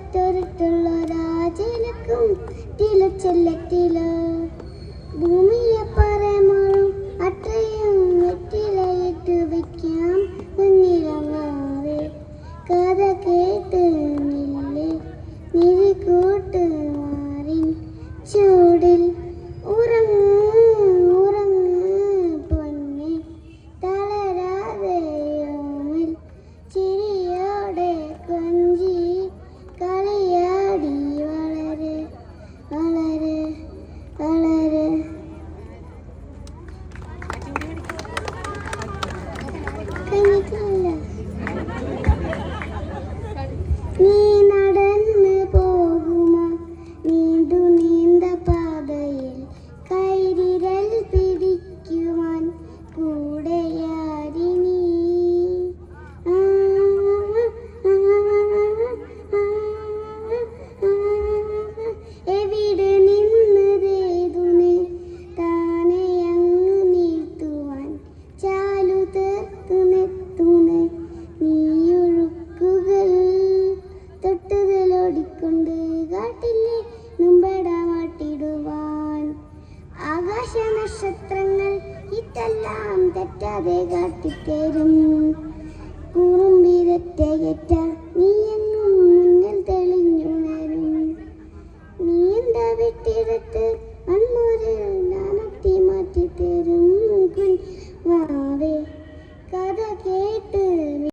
കാറ്റൊരുത്തുള്ള രാജലക്കും തിലച്ചെല്ലത്തില ഭൂമിയെ പരമാറും അത്രയും വെറ്റിലയിട്ട് വയ്ക്കാം മുന്നിലങ്ങാറ് കഥ കേട്ട് നക്ഷത്രങ്ങൾ ഇതെല്ലാം തെറ്റാതെ കാട്ടിത്തരും കൂറും വിരറ്റയറ്റ